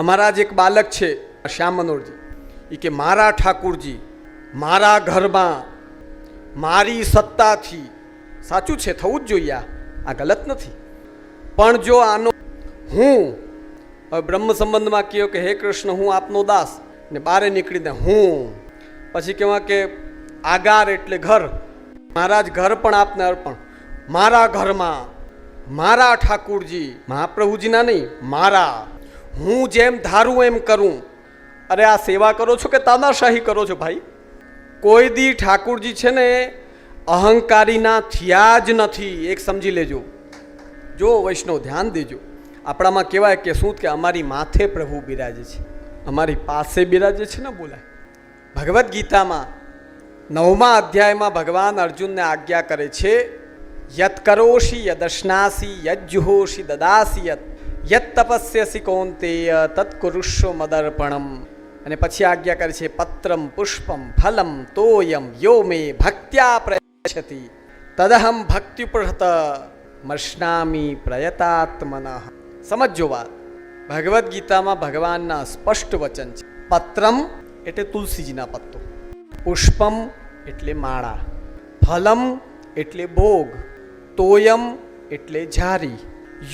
અમારા જ એક બાલક છે, શ્યામ મનોહરજી એ કે, મારા ઠાકુરજી, મારા ઘરમાં મારી સત્તાથી સાચું છે, થવું જ જોઈએ આ. ગલત નથી. પણ જો આનો હું બ્રહ્મ સંબંધમાં કહ્યો કે, હે કૃષ્ણ, હું આપનો દાસ. ને બારે નીકળીને હું. પછી કહેવા કે, આગાર એટલે ઘર. મારા જ ઘર પણ આપને અર્પણ. મારા ઘરમાં મારા ઠાકુરજી. મહાપ્રભુજીના નહીં, મારા. હું જેમ ધારું એમ કરું. અરે આ સેવા કરો છો કે તાનાશાહી કરો છો ભાઈ? કોઈ દી ઠાકુરજી છે ને અહંકારીના થયા જ નથી. એક સમજી લેજો. જો વૈષ્ણવ, ધ્યાન દેજો. આપણામાં કહેવાય કે શું કે અમારી માથે પ્રભુ બિરાજે છે. અમારી પાસે બિરાજે છે ને બોલાય. ભગવદ્ ગીતામાં નવમા અધ્યાયમાં ભગવાન અર્જુનને આજ્ઞા કરે છે યત કરોશી યદશ્નાસી યજ્જુહોશી દદાસી યત. યત તપસ્યસી કૌંતેય તત્કુરુષો મદર્પણમ અને પછી આજ્ઞા કરે છે પત્રમ પુષ્પમ ફલમ તોયમ યો મે ભક્ત્યા પ્રયચ્છતિ તદહમ ભક્તિપૃહત મર્ષ્ણામી પ્રયતાત્મન સમજો વાત ભગવદ્ ગીતામાં ભગવાનના સ્પષ્ટ વચન છે પત્રમ એટલે તુલસીજીના પત્તો પુષ્પમ એટલે માળા ફલમ એટલે ભોગ તોયમ એટલે ઝારી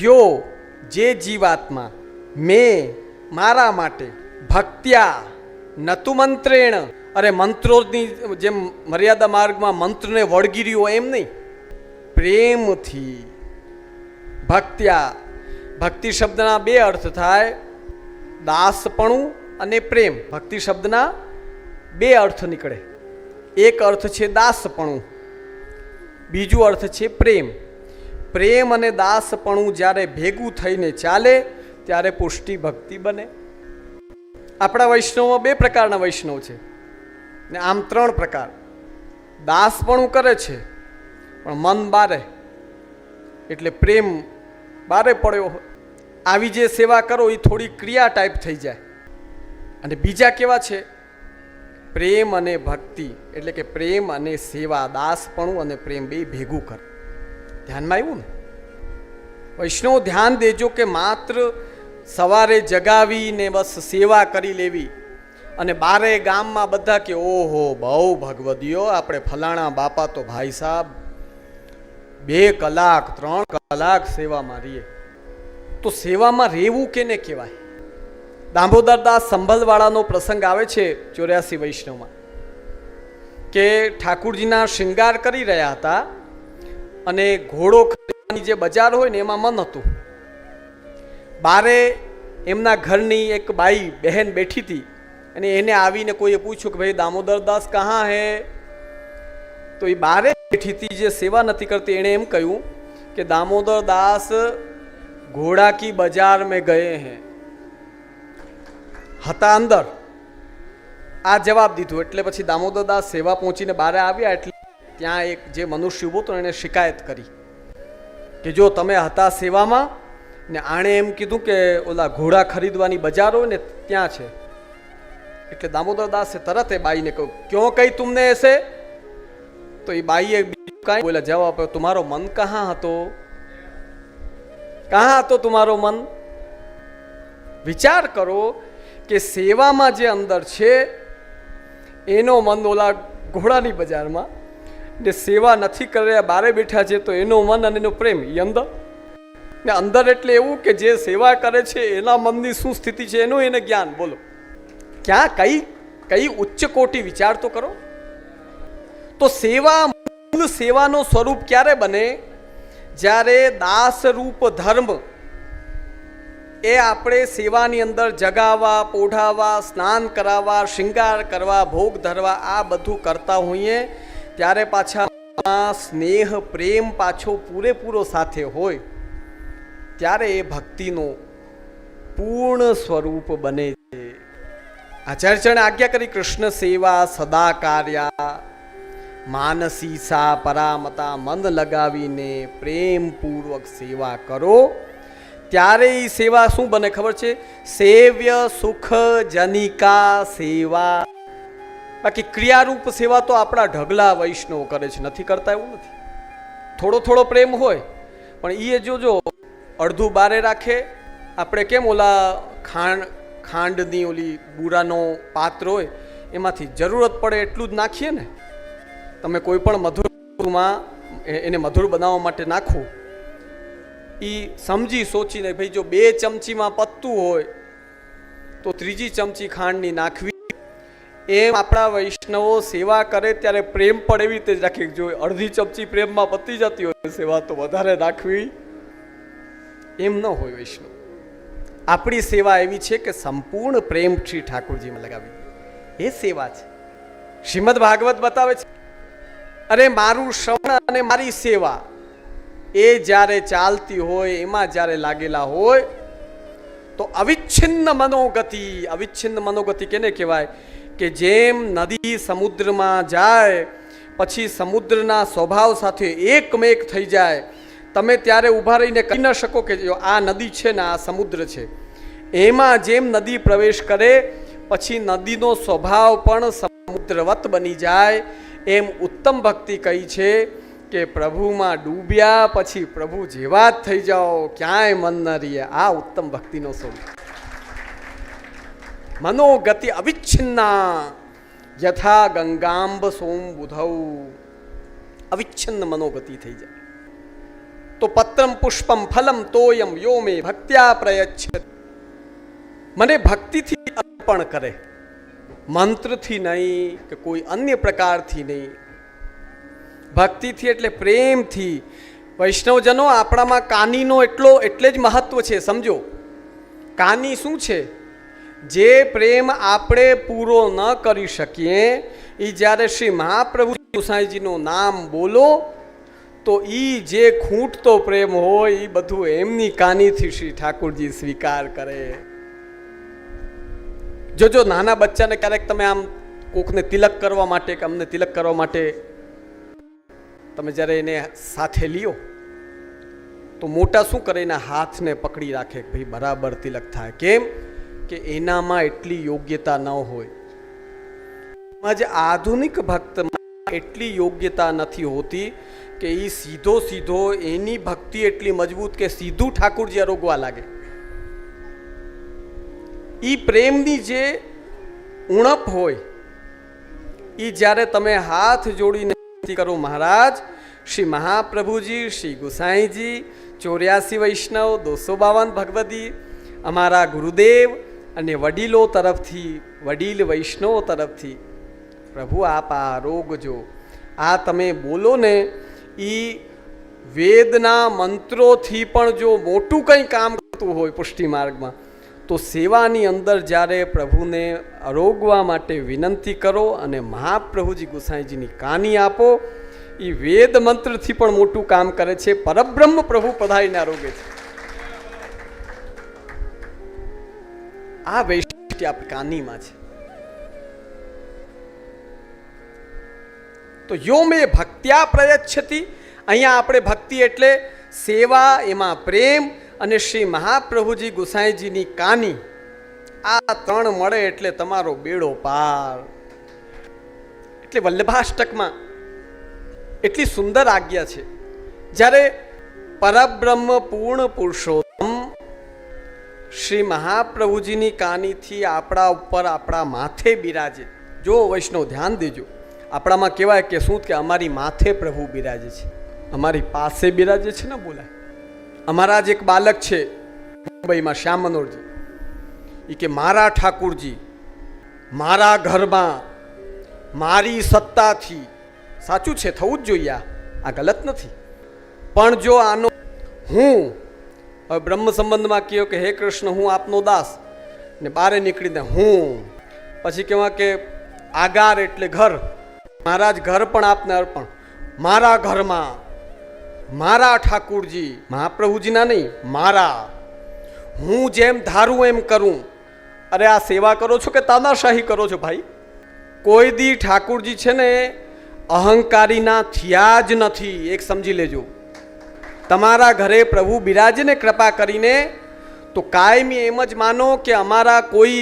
યો જે જીવાત્મા મેં મારા માટે ભક્ત્યા નતુ મંત્રેણ. અરે મંત્રોની જેમ મર્યાદા માર્ગમાં મંત્રને વળગી રહ્યો એમ નહીં. પ્રેમથી ભક્ત્યા. ભક્તિ શબ્દના બે અર્થ થાય. દાસપણું અને પ્રેમ. ભક્તિ શબ્દના બે અર્થ નીકળે. એક અર્થ છે દાસપણું. બીજું અર્થ છે પ્રેમ. પ્રેમ અને દાસપણું જ્યારે ભેગું થઈને ચાલે, ત્યારે પુષ્ટિ ભક્તિ બને. આપણા વૈષ્ણવમાં બે પ્રકારના વૈષ્ણવ છે ને આમ ત્રણ પ્રકાર. દાસપણું કરે છે, પણ મન બારે. એટલે પ્રેમ બારે પડ્યો આવી જે સેવા કરો એ થોડી ક્રિયા ટાઈપ થઈ જાય. અને બીજા કેવા છે? પ્રેમ અને ભક્તિ. એટલે કે પ્રેમ અને સેવા, દાસપણું અને પ્રેમ બે ભેગું કર. ધ્યાનમાં આવ્યું ને? વૈષ્ણવ ધ્યાન દેજો કે માત્ર સવારે જગાવીને બસ સેવા કરી લેવી. અને બારે ગામમાં બધા કે, ઓહો, બહુ ભગવદીઓ, આપણે ફલાણા બાપા તો ભાઈ સાહેબ બે કલાક, ત્રણ કલાક સેવામાં રહીએ. તો સેવામાં રહેવું કેને કહેવાય? દામોદર દાસ સંભલવાળાનો પ્રસંગ આવે છે ચોર્યાસી વૈષ્ણવમાં, કે ઠાકુરજીના શૃંગાર કરી રહ્યા હતા અને ઘોડો ખરીદવાની જે બજાર હોય ને એમાં મન હતું. બારે એમના ઘરની એક બાઈ બહેન બેઠી હતી અને એને આવીને કોઈએ પૂછ્યું કે ભાઈ, દામોદર દાસ કહા હે? તો એ બારે બેઠી હતી, જે સેવા નથી કરતી, એણે એમ કહ્યું કે, દામોદર દાસ ઘોડા કી બજાર મેં ગયે હે. હતા અંદર. આ જવાબ દીધો. એટલે પછી દામોદર દાસ સેવા પહોંચીને બહાર આવ્યા એટલે ત્યાં એક જે મનુષ્ય ઊભો હતો એણે શિકાયત કરી કે જો તમે હતા સેવામાં ને આણે એમ કીધું કે ઓલા ઘોડા ખરીદવાની બજારો ને ત્યાં છે. એટલે દામોદર દાસે તરત એ બાઈને કહ્યું, ક્યો કઈ તમને એસે? તો એ બાઈએ બીજું કાંઈ બોલે જવાબ આપ્યો, તમારો મન કહાં હતો? કહાં હતો તમારો મન? વિચાર કરો કે સેવામાં જે અંદર છે, એનો મન ઓલા ઘોડાની બજારમાં ને સેવા નથી કરી રહ્યા બારે બેઠા છે, તો એનો મન અને એનો પ્રેમ એ અંદર? ને અંદર એટલે એવું કે જે સેવા કરે છે, એના મનની શું સ્થિતિ છે, એનું એને જ્ઞાન, બોલો. ક્યાં કઈ કઈ ઉચ્ચ કોટી વિચાર તો કરો? તો સેવા, મૂળ સેવાનો સ્વરૂપ ક્યારે બને? જ્યારે દાસ રૂપ ધર્મ એ આપણે સેવાની અંદર જગાવવા પોઢાવા સ્નાન કરાવવા, શૃંગાર કરવા, ભોગ ધરવા, આ બધું કરતા હોઈએ ત્યારે પાછા સ્નેહ, પ્રેમ પાછો પૂરેપૂરો સાથે હોય, ત્યારે એ ભક્તિનો પૂર્ણ સ્વરૂપ બને છે. આચાર્યચરણે આજ્ઞા કરી, કૃષ્ણ સેવા સદા કાર્યા માનસી સા પરામતા મન લગાવીને પ્રેમપૂર્વક સેવા કરો. ત્યારે એ સેવા શું બને ખબર છે? સેવ્ય સુખ જનિકા સેવા. બાકી ક્રિયારૂપ સેવા તો આપણા ઢગલા વૈષ્ણવ કરે છે. નથી કરતા એવું નથી. થોડો થોડો પ્રેમ હોય, પણ એ જોજો અડધું બારે રાખે. આપણે કેમ ઓલા ખાંડ, ખાંડની ઓલી બુરાનો પાત્ર હોય, એમાંથી જરૂરત પડે એટલું જ નાખીએ ને. તમે કોઈ પણ મધુરમાં એને મધુર બનાવવા માટે નાખો. એ સમજી સોચીને ભાઈ જો બે ચમચીમાં પત્તું હોય, તો ત્રીજી ચમચી ખાંડની નાખવી એમ આપણા વૈષ્ણવો સેવા કરે ત્યારે પ્રેમ પણ એવી રીતે જ રાખે. જો અડધી ચમચી પ્રેમમાં પતી જતી હોય, સેવા તો વધારે રાખવી એમ ન હોય વૈષ્ણવ. આપણી સેવા એવી છે કે સંપૂર્ણ પ્રેમ શ્રી ઠાકોરજીમાં લગાવી. એ સેવા છે. શ્રીમદ ભાગવત બતાવે છે, અરે મારું શ્રવણ અને મારી સેવા, એ જ્યારે ચાલતી હોય, એમાં જ્યારે લાગેલા હોય, તો અવિચ્છિન્ન મનોગતિ અવિચ્છિન્ન મનોગતિ કેને કહેવાય? કે જેમ નદી સમુદ્રમાં જાય, પછી સમુદ્રના સ્વભાવ સાથે એકમેક થઈ જાય, તમે ત્યારે ઊભા રહીને કહી ન શકો કે જો આ નદી છે ને આ સમુદ્ર છે. એમાં જેમ નદી પ્રવેશ કરે, પછી નદીનો સ્વભાવ પણ સમુદ્રવત બની જાય. એમ ઉત્તમ ભક્તિ કહી છે કે પ્રભુમાં ડૂબ્યા પછી પ્રભુ જેવા જ થઈ જાઓ, ક્યાંય મન ન રહીએ આ ઉત્તમ ભક્તિનો સ્વરૂપ મનોગતિ અવિચ્છિન્ના યથા ગંગાંબ સોમ બુધૌ અવિચ્છિન્ન મનોગતિ થઈ જાય તો પત્રમ પુષ્પમ ફલમ તોયમ યો મે ભક્ત્યા પ્રયચ્છ મને ભક્તિથી અર્પણ કરે મંત્રથી નહીં કે કોઈ અન્ય પ્રકારથી નહીં ભક્તિથી એટલે પ્રેમથી વૈષ્ણવજનો આપણામાં કાનીનો એટલો એટલે જ મહત્વ છે સમજો કાની શું છે જે પ્રેમ આપણે પૂરો ન કરી શકીએ એ જ્યારે શ્રી મહાપ્રભુ ગુસાઈજીનું નામ બોલો, તો એ જે ખૂંટતો પ્રેમ હોય એ બધું એમની કાનીથી શ્રી ઠાકુરજી સ્વીકાર કરે. જોજો નાના બચ્ચાને ક્યારેક તમે આમ કોકને તિલક કરવા માટે કે અમને તિલક કરવા માટે તમે જ્યારે એને સાથે લ્યો, તો મોટા શું કરે? એના હાથને પકડી રાખે કે ભાઈ બરાબર તિલક થાય. કેમ? કે એનામાં એટલી યોગ્યતા ન હોય. તેમજ આધુનિક ભક્તમાં એટલી યોગ્યતા નથી હોતી કે એ સીધો સીધો એની ભક્તિ એટલી મજબૂત કે સીધું ઠાકુરજી આરોગવા લાગે. એ પ્રેમની જે ઉણપ હોય એ જ્યારે તમે હાથ જોડીને કરો મહારાજ, શ્રી મહાપ્રભુજી, શ્રી ગુસાઈજી, ચોર્યાસી વૈષ્ણવ દોસો બાવન ભગવતી અમારા ગુરુદેવ અને વડીલો તરફથી, વડીલ વૈષ્ણવો તરફથી, પ્રભુ, આપ આ રોગજો આ તમે બોલો ને એ વેદના મંત્રોથી પણ જો મોટું કંઈ કામ કરતું હોય પુષ્ટિ માર્ગમાં, તો સેવાની અંદર જ્યારે પ્રભુને અરોગવા માટે વિનંતી કરો અને મહાપ્રભુજી ગુસાઈજીની કાની આપો એ વેદ મંત્રથી પણ મોટું કામ કરે છે. પરબ્રહ્મ પ્રભુ પધારીને આરોગે છે. આ વૈશિષ્ટ્ય આપણી કાનીમાં છે. તો યો મે ભક્ત્યા પ્રયચ્છતી, અહીંયા આપણે ભક્તિ એટલે સેવા, એમાં પ્રેમ અને શ્રી મહાપ્રભુજી ગુસાઈજીની કાની. આ ત્રણ મળે એટલે તમારો બેડો પાર. એટલે વલ્લભાષ્ટકમાં એટલી સુંદર આજ્ઞા છે. જ્યારે પરબ્રહ્મ પૂર્ણ પુરુષોત્તમ શ્રી મહાપ્રભુજીની કાનીથી આપણા ઉપર આપણા માથે બિરાજે. જો વૈષ્ણવ, ધ્યાન દેજો. આપણામાં કહેવાય કે શું કે અમારી માથે પ્રભુ બિરાજે છે. અમારી પાસે બિરાજે છે ને બોલાય અમારા જ એક બાલક છે, મુંબઈમાં શ્યામ મનોરજી. એ કે, મારા ઠાકુરજી, મારા ઘરમાં, મારી સત્તાથી. સાચું છે, થવું જ જોઈએ આ ગલત નથી. પણ જો આનો હું હવે બ્રહ્મ સંબંધમાં કહ્યો કે હે કૃષ્ણ, હું આપનો દાસ. ને બારે નીકળીને હું. પછી કહેવા કે આગાર એટલે ઘર. મહારાજ ઘર પણ આપને અર્પણ. મારા ઘરમાં મારા ઠાકુરજી, મહાપ્રભુજીના નહીં, મારા. હું જેમ ધારું એમ કરું. અરે આ સેવા કરો છો કે તાનાશાહી કરો છો ભાઈ? કોઈ દી ઠાકુરજી છે ને અહંકારીના થયા જ નથી. એક સમજી લેજો. તમારા ઘરે પ્રભુ બિરાજને કૃપા કરીને, તો કાયમી એમ જ માનો કે અમારા કોઈ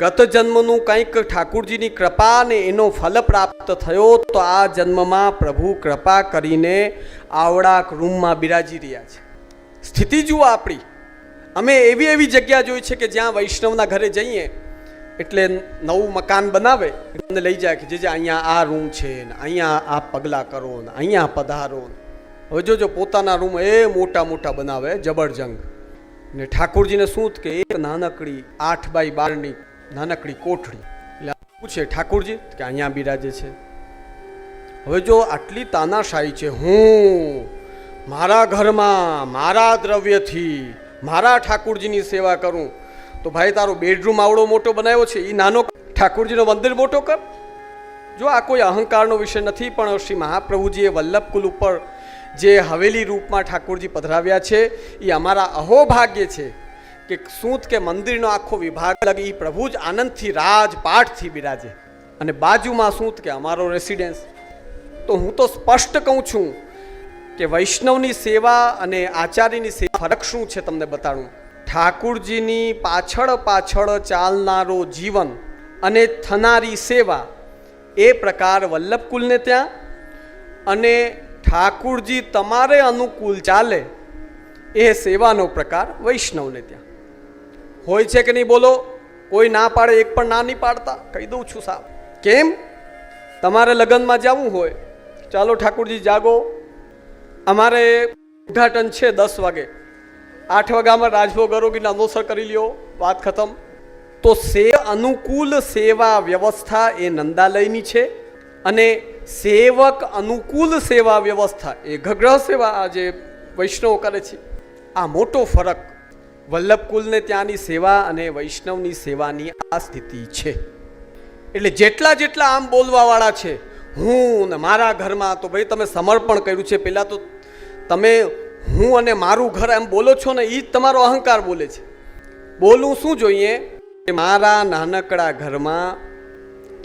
ગત જન્મનું કંઈક ઠાકુરજીની કૃપા ને એનો ફલ પ્રાપ્ત થયો, તો આ જન્મમાં પ્રભુ કૃપા કરીને આવડાક રૂમમાં બિરાજી રહ્યા છે. સ્થિતિ જુઓ આપણી. અમે એવી એવી જગ્યા જોઈ છે કે જ્યાં વૈષ્ણવના ઘરે જઈએ, એટલે નવું મકાન બનાવે, એમને લઈ જાય કે જે અહીંયા આ રૂમ છે ને, અહીંયા આ પગલાં કરો ને, અહીંયા પધારો ને. હવે જોજો પોતાના રૂમ એ મોટા મોટા બનાવે, જબરજંગ. ને ઠાકોરજીને શું કે, એક નાનકડી આઠ બાય બારની નાનકડી કોઠડી. એટલે પૂછે, ઠાકોરજી, કે અહીંયા બિરાજે છે. હવે જો આટલી તાનાશાહી છે, હું, મારા ઘરમાં, મારા દ્રવ્યથી, મારા ઠાકુરજીની સેવા કરું, તો ભાઈ તારો બેડરૂમ આવડો મોટો બનાવ્યો છે એ નાનો ઠાકુરજીનો મંદિર મોટો કર. જો આ કોઈ અહંકારનો વિષય નથી, પણ શ્રી મહાપ્રભુજીએ વલ્લભકુલ ઉપર જે હવેલી રૂપમાં ઠાકુરજી પધરાવ્યા છે એ અમારા અહોભાગ્ય છે કે શું કે મંદિરનો આખો વિભાગ લગ એ પ્રભુ જ આનંદથી, રાજપાઠથી બિરાજે. અને બાજુમાં શું કે અમારો રેસિડેન્સ તો હું તો સ્પષ્ટ કહું છું કે વૈષ્ણવની સેવા અને આચાર્યની સેવા ફરક શું છે તમને બતાડું? ઠાકુરજીની પાછળ પાછળ ચાલનારો જીવન અને થનારી સેવા એ પ્રકાર વલ્લભકુલને ત્યાં અને ઠાકુરજી તમારે અનુકૂળ ચાલે એ સેવાનો પ્રકાર વૈષ્ણવને ત્યાં. હોય છે કે નહીં બોલો? કોઈ ના પાડે, એક પણ ના નહીં પાડતા. કહી દઉં છું સાહેબ કેમ? તમારે લગ્નમાં જવું હોય. ચાલો ઠાકુરજી, જાગો. અમારે ઉદ્ઘાટન છે દસ વાગે. આઠ વાગ્યામાં રાજભોગ આરોગીને અનુસર કરી લ્યો. વાત ખતમ. તો સે અનુકૂળ સેવા વ્યવસ્થા એ નંદાલયની છે અને સેવક અનુકૂળ સેવા વ્યવસ્થા. એ ઘગ્રહ સેવા આ જે વૈષ્ણવ કરે છે, આ મોટો ફરક વલ્લભકુલને ત્યાંની સેવા અને વૈષ્ણવની સેવાની આ સ્થિતિ છે. એટલે જેટલા જેટલા આમ બોલવાવાળા છે, હું ને મારા ઘરમાં તો ભાઈ તમે સમર્પણ કર્યું છે. પહેલાં તો તમે હું અને મારું ઘર એમ બોલો છો ને એ જ તમારો અહંકાર બોલે છે. બોલવું શું જોઈએ? કે મારા નાનકડા ઘરમાં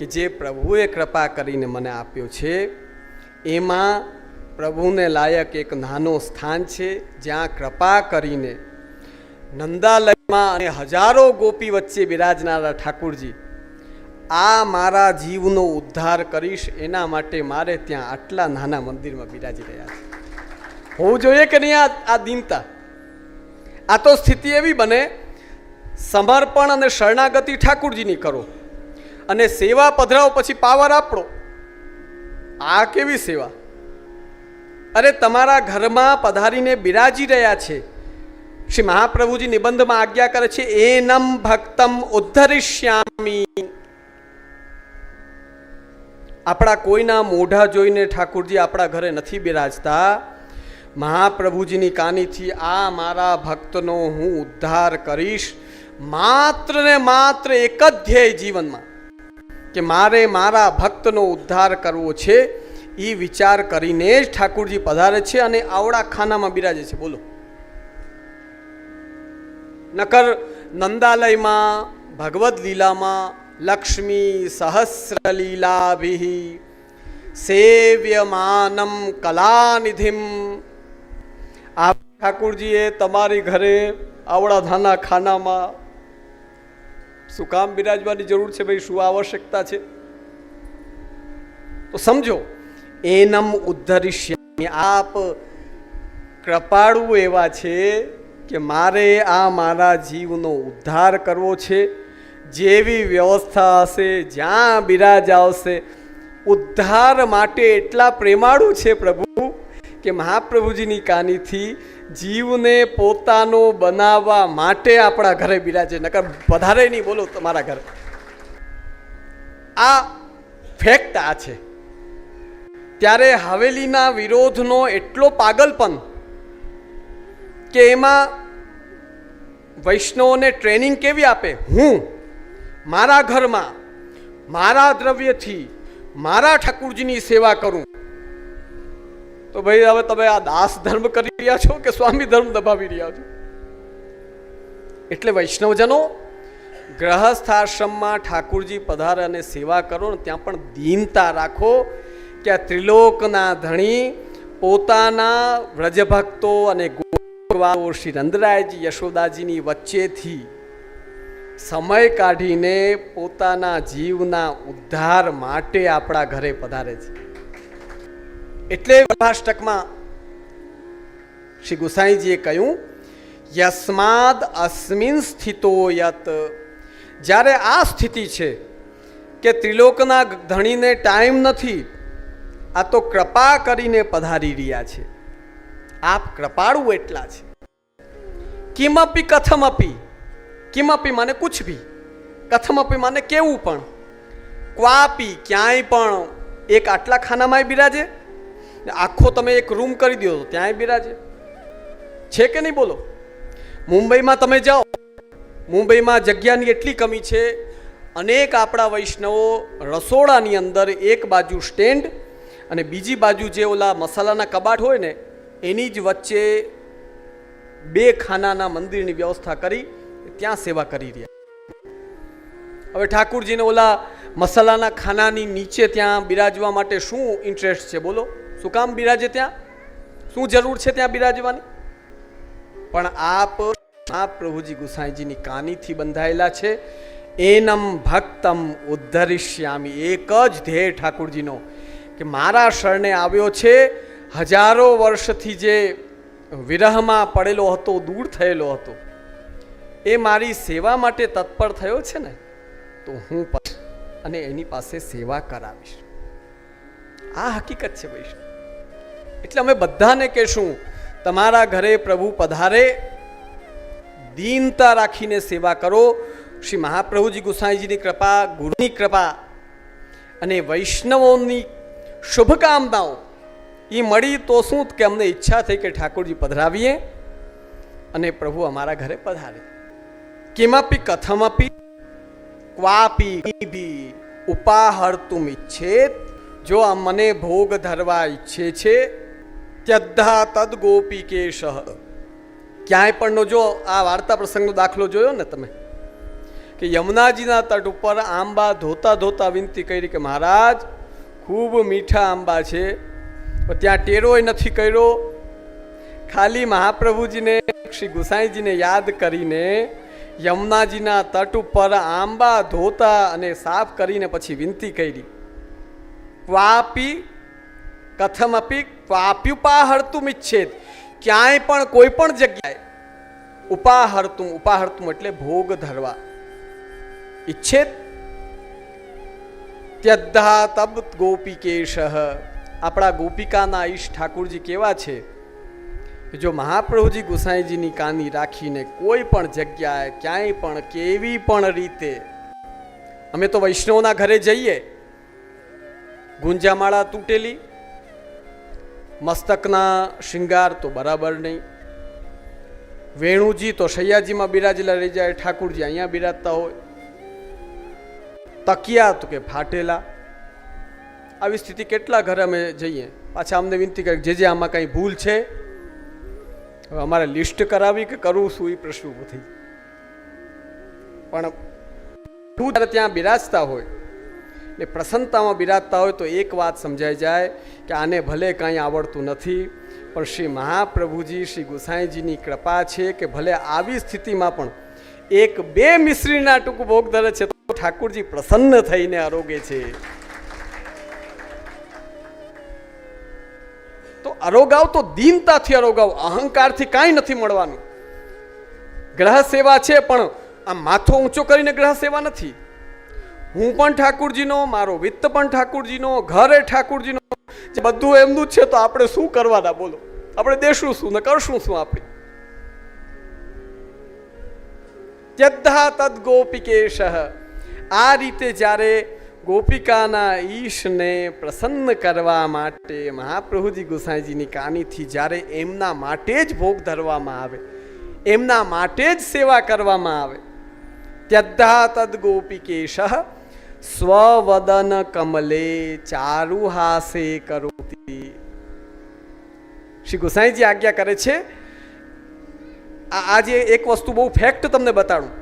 કે જે પ્રભુએ કૃપા કરીને મને આપ્યો છે, એમાં પ્રભુને લાયક એક નાનો સ્થાન છે, જ્યાં કૃપા કરીને નંદાલયમાં અને હજારો ગોપી વચ્ચે બિરાજનારા ઠાકુરજી, આ મારા જીવનો ઉદ્ધાર કરીશ, એના માટે મારે ત્યાં આટલા નાના મંદિરમાં બિરાજી રહ્યા છે. હોવું જોઈએ કે નહીં આ આ દિનતા? આ તો સ્થિતિ એવી બને, સમર્પણ અને શરણાગતિ ઠાકુરજીની કરો. અને સેવા પધરાવો પછી પાવર આપણો આ કેવી સેવા? અરે, તમારા ઘરમાં પધારીને બિરાજી રહ્યા છે. શ્રી મહાપ્રભુજી નિબંધમાં આજ્ઞા કરે છે, એનમ ભક્તમ ઉદ્ધરિષ્યામી. આપણા કોઈના મોઢા જોઈને ઠાકુરજી આપણા ઘરે નથી બિરાજતા. મહાપ્રભુજીની કાનીથી આ મારા ભક્તનો હું ઉદ્ધાર કરીશ. માત્ર ને માત્ર એક જ ધ્યેય જીવનમાં. કે મારે મારા ભક્તનો ઉદ્ધાર કરવો છે એ વિચાર કરીને જ ઠાકુરજી પધારે છે અને આવડા ખાનામાં બિરાજે છે. બોલો. નકર નંદાલયમાં, ભગવદ લીલામાં, લક્ષ્મી સહસ્ર લીલાભિ સેવ્યમાનમ કલાનિધિમ. આ ઠાકુરજીએ તમારી ઘરે આવડા ધાના ખાનામાં શું કામ બિરાજવાની જરૂર છે ભાઈ? શું આવશ્યકતા છે? તો સમજો, એનમ ઉદ્ધરિષ્યામી. આપ કૃપાળુ એવા છે કે મારે આ મારા જીવનો ઉદ્ધાર કરવો છે. જેવી વ્યવસ્થા હશે, જ્યાં બિરાજ આવશે, ઉદ્ધાર માટે એટલા પ્રેમાળુ છે પ્રભુ કે મહાપ્રભુજીની કાનીથી જીવને પોતાનો બનાવવા માટે આપણા ઘરે બિરાજે નકર વધારે નહીં બોલો તમારા ઘરે. આ ફેક્ટ આ છે. ત્યારે હવેલીના વિરોધનો એટલો પાગલપન કે એમાં વૈષ્ણવોને ટ્રેનિંગ કેવી આપે? હું મારા ઘરમાં મારા દ્રવ્યથી મારા ઠાકુરજીની સેવા કરું. તો ભાઈ, હવે તમે આ દાસ ધર્મ કરી રહ્યા છો કે સ્વામી ધર્મ દબાવી રહ્યા છો? એટલે વૈષ્ણવજનો, ગ્રહસ્થાશ્રમમાં ઠાકુરજી પધારે અને સેવા કરો ને ત્યાં પણ દીનતા રાખો કે આ ત્રિલોકના ધણી પોતાના વ્રજભક્તો અને ગોવાઓ શ્રી નંદરાયજી યશોદાજીની વચ્ચેથી સમય કાઢીને પોતાના જીવના ઉદ્ધાર માટે આપણા ઘરે પધારે છે. એટલે ભાષ્ટકમાં શ્રી ગુસાઈજીએ કહ્યું, યસ્માદ અસ્મિન સ્થિતો યત. જ્યારે આ સ્થિતિ છે કે ત્રિલોકના ધણીને ટાઈમ નથી, આ તો કૃપા કરીને પધારી રહ્યા છે. આપ કૃપાળુ એટલા છે. કિમપી કથમપી. કિમપી માને કુછ ભી. કથમપી માને કેવું પણ. ક્વાપી ક્યાંય પણ. એક આટલા ખાનામાંય બિરાજે? આખો તમે એક રૂમ કરી દો તો ત્યાંય બિરાજે. છે કે નહીં બોલો? મુંબઈમાં તમે જાઓ. મુંબઈમાં જગ્યાની એટલી કમી છે, અનેક આપણા વૈષ્ણવો રસોડાની અંદર એક બાજુ સ્ટેન્ડ અને બીજી બાજુ જે ઓલા મસાલાના કબાટ હોય ને, એની જ વચ્ચે બે ખાનાના મંદિરની વ્યવસ્થા કરી, ત્યાં સેવા કરી રહ્યા. હવે ઠાકુરજીને ઓલા મસાલાના ખાનાની નીચે ત્યાં બિરાજવા માટે શું ઇન્ટરેસ્ટ છે બોલો? શું કામ બિરાજે ત્યાં? શું જરૂર છે ત્યાં બિરાજવાની? પણ આપ આ પ્રભુજી ગુસાઈજીની કાનીથી બંધાયેલા છે. એનમ ભક્તમ ઉદ્ધરિષ્યામી. એક જ ધ્યેય ઠાકુરજીનો કે મારા શરણે આવ્યો છે. હજારો વર્ષથી જે વિરહમાં પડેલો હતો, દૂર થયેલો હતો, એ મારી સેવા માટે તત્પર થયો છે ને, તો હું અને એની પાસે સેવા કરાવીશ. આ હકીકત છે વૈષ્ણવ. એટલે અમે બધાને કહેશું, તમારા ઘરે પ્રભુ પધારે, દીનતા રાખીને સેવા કરો. શ્રી મહાપ્રભુજી ગુસાઈજીની કૃપા, ગુરુની કૃપા અને વૈષ્ણવોની શુભકામનાઓ, એ મળી તો શું કે અમને ઈચ્છા થઈ કે ઠાકોરજી પધરાવીએ અને પ્રભુ અમારા ઘરે પધારે. કિમપી કથમપી ક્વાપી ઉપાહર તું ઈચ્છેત? જો આ મને ભોગ ધરવા ઈચ્છે છે ત્યદ્ધા તદ ગોપી કેશ ક્યાંય પણ જો આ વાર્તા પ્રસંગનો દાખલો જોયો ને તમે? કે યમુનાજીના તટ ઉપર આંબા ધોતા ધોતા વિનંતી કરી કે મહારાજ, ખૂબ મીઠા આંબા છે. ત્યાં ટેરોય નથી કર્યો. ખાલી મહાપ્રભુજીને, શ્રી ગુસાઈજીને યાદ કરીને યમુનાજીના તટ ઉપર આંબા ધોતા અને સાફ કરીને પછી વિનંતી કરી. ક્વાપી કથમપી ક્વાપ્યુપાહર્તુમ ઇચ્છેદ ક્યાંય પણ કોઈ પણ જગ્યાએ ઉપાહર્તુમ ઉપાહર્તુમ એટલે ભોગ ધરવા. ઈચ્છેત ત્યદ્ધા તબ ગોપિકેશ. આપણા ગોપિકાના ઈશ ઠાકુરજી કેવા છે? જો મહાપ્રભુજી ગુસાઈજીની કાની રાખીને કોઈ પણ જગ્યાએ ક્યાંય પણ કેવી પણ રીતે અમે તો વૈષ્ણવના ઘરે જઈએ. ગુંજામાળા તૂટેલી મસ્તકના શિંગાર તો બરાબર નહીં. વેણુજી તો સૈયાજીમાં બિરાજેલા રહી જાય, ઠાકુરજી અહીંયા બિરાજતા હોય. તકિયા તો કે ફાટેલા. આવી સ્થિતિ કેટલા ઘરે અમે જઈએ? પાછા અમને વિનંતી કરી જે જે આમાં કંઈ ભૂલ છે, હવે અમારે લિસ્ટ કરાવી કે કરવું શું એ પ્રશ્ન ઊભો થઈ પણ તું ત્યાં બિરાજતા હોય ને પ્રસન્નતામાં બિરાજતા હોય તો એક વાત સમજાઈ જાય કે આને ભલે કાંઈ આવડતું નથી, પણ શ્રી મહાપ્રભુજી, શ્રી ગોસાઈજીની કૃપા છે કે ભલે આવી સ્થિતિમાં પણ એક બે મિશ્રીના ટૂંક ભોગ ધરે છે તો ઠાકુરજી પ્રસન્ન થઈને આરોગે છે. તો અરોગાવ તો દીનતાથી અરોગાવ અહંકારથી કાંઈ નથી મળવાનું. ગ્રહ સેવા છે પણ આ માથો ઊંચો કરીને ગ્રહ સેવા નથી. હું પણ ઠાકુરજીનો, મારો વિત્ત પણ ઠાકુરજીનો, ઘરે ઠાકુરજીનો. જે બધું એમનું જ છે, તો આપણે શું કરવાના બોલો? આપણે દેશું શું, ને કરશું શું આપણે? ત્યદ્ધા તદ ગોપિકેશ. આ રીતે જ્યારે ગોપિકાના ઈશને પ્રસન્ન કરવા માટે મહાપ્રભુજી ગુસાઈજીની કાનીથી જ્યારે એમના માટે જ ભોગ ધરવામાં આવે, એમના માટે જ સેવા કરવામાં આવે ત્યદ્ધા તદ ગોપિકેશ. સ્વવદન કમલે ચારુહાસે કરોતી. શ્રી ગોસાઈજી આજ્ઞા કરે છે આજે એક વસ્તુ બહુ ફેક્ટ તમને બતાડું.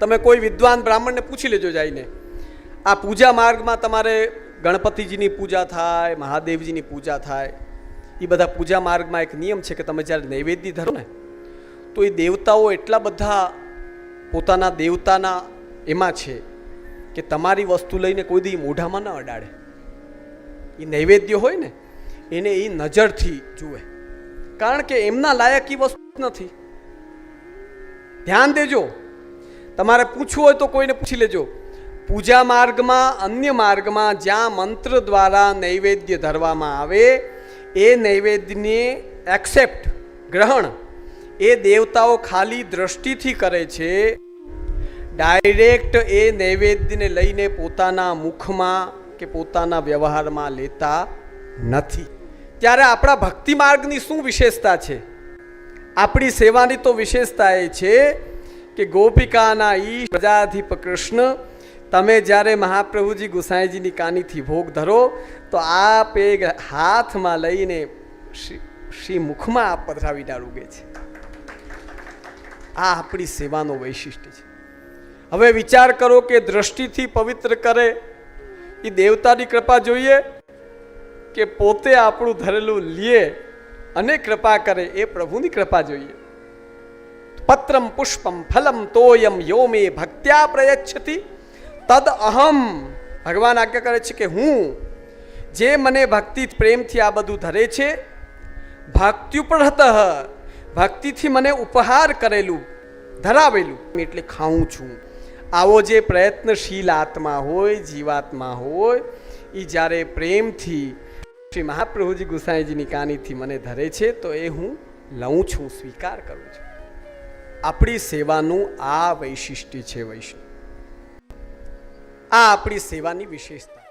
તમે કોઈ વિદ્વાન બ્રાહ્મણને પૂછી લેજો જઈને. આ પૂજા માર્ગમાં તમારે ગણપતિજીની પૂજા થાય, મહાદેવજીની પૂજા થાય. એ બધા પૂજા માર્ગમાં એક નિયમ છે કે તમે જ્યારે નૈવેદ્ય ધરો ને, તો એ દેવતાઓ એટલા બધા પોતાના દેવતાના એમાં છે. કે તમારી વસ્તુ લઈને કોઈ દી મોઢામાં ન અડાડે. એ નૈવેદ્ય હોય ને, એને એ નજરથી જુએ. કારણ કે એમના લાયક એ વસ્તુ નથી. ધ્યાન દેજો. તમારે પૂછવું હોય તો કોઈને પૂછી લેજો. પૂજા માર્ગમાં, અન્ય માર્ગમાં જ્યાં મંત્ર દ્વારા નૈવેદ્ય ધરવામાં આવે, એ નૈવેદ્યને એક્સેપ્ટ ગ્રહણ, એ દેવતાઓ ખાલી દ્રષ્ટિથી કરે છે ડાયરેક્ટ એ નૈવેદ્યને લઈને પોતાના મુખમાં કે પોતાના વ્યવહારમાં લેતા નથી. ત્યારે આપણા ભક્તિ માર્ગની શું વિશેષતા છે? આપણી સેવાની તો વિશેષતા એ છે કે ગોપિકાના ઈશ પ્રજાધિપ કૃષ્ણ, તમે જ્યારે મહાપ્રભુજી ગુસાઈજીની કાનીથી ભોગ ધરો, તો આ પેગ હાથમાં લઈને શ્રી મુખમાં આ પધરાવીને રૂગે છે. આ આપણી સેવાનો વૈશિષ્ટ્ય છે. હવે વિચાર કરો કે દ્રષ્ટિથી પવિત્ર કરે એ દેવતાની કૃપા જોઈએ કે પોતે આપણું ધરેલું લે અને કૃપા કરે, એ પ્રભુની કૃપા જોઈએ. પત્રમ પુષ્પમ ફલમ તોયમ યો મે ભક્ત્યા પ્રયચ્છતી, તદ અહમ. ભગવાન આજ્ઞા કરે છે કે હું જે મને ભક્તિ પ્રેમથી આ બધું ધરે છે ભક્ત્યુપહત ભક્તિથી મને ઉપહાર કરેલું, ધરાવેલું, એટલે ખાઉં છું. આવો જે પ્રયત્નશીલ આત્મા હોય, જીવાત્મા હોય એ જ્યારે પ્રેમથી શ્રી મહાપ્રભુજી ગુસાઈજીની કાનીથી મને ધરે છે, તો એ હું લઉં છું, સ્વીકાર કરું છું. આપણી સેવાનું આ વૈશિષ્ટ્ય છે વૈષ્ણવ. આ આપણી સેવાની વિશેષતા.